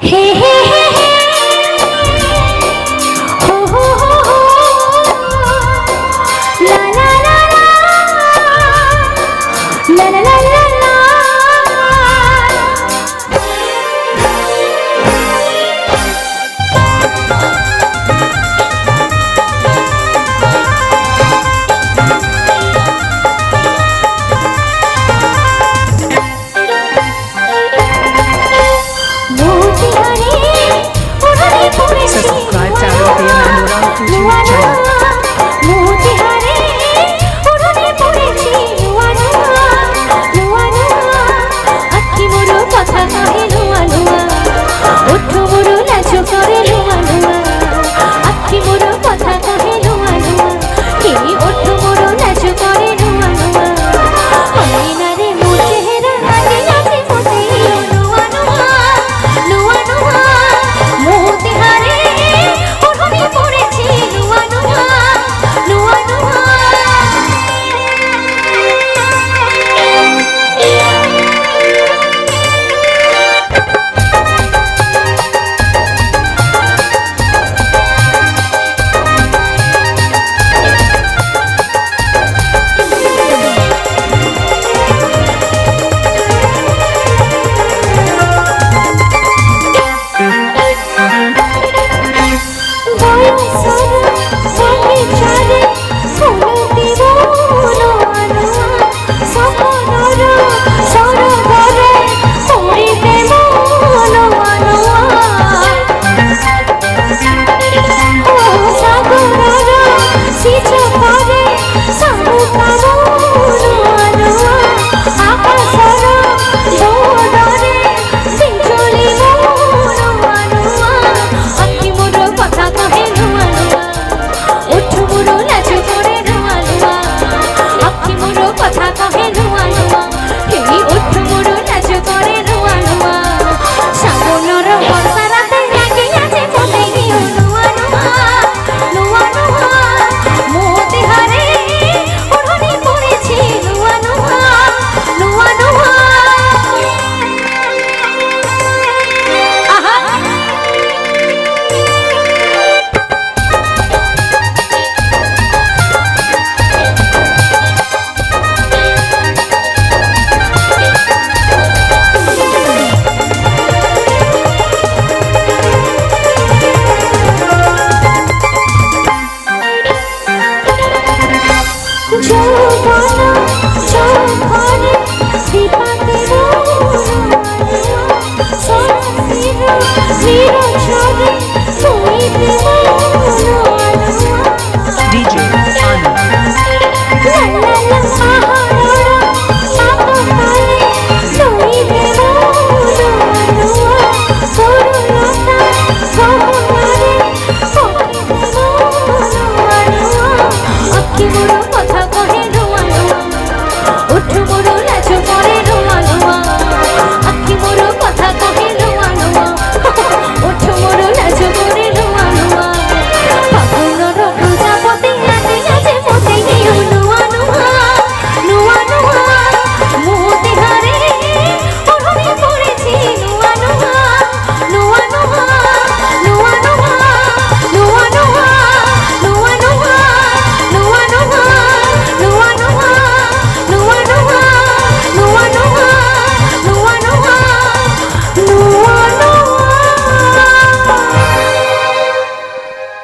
Hey, hey, hey. 幸福的花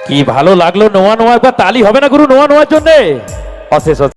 কি ভালো লাগল নোয়া নোয়া? একবার তালি হবে না গুরু নোয়া নোয়ার জন্যে? অশেষ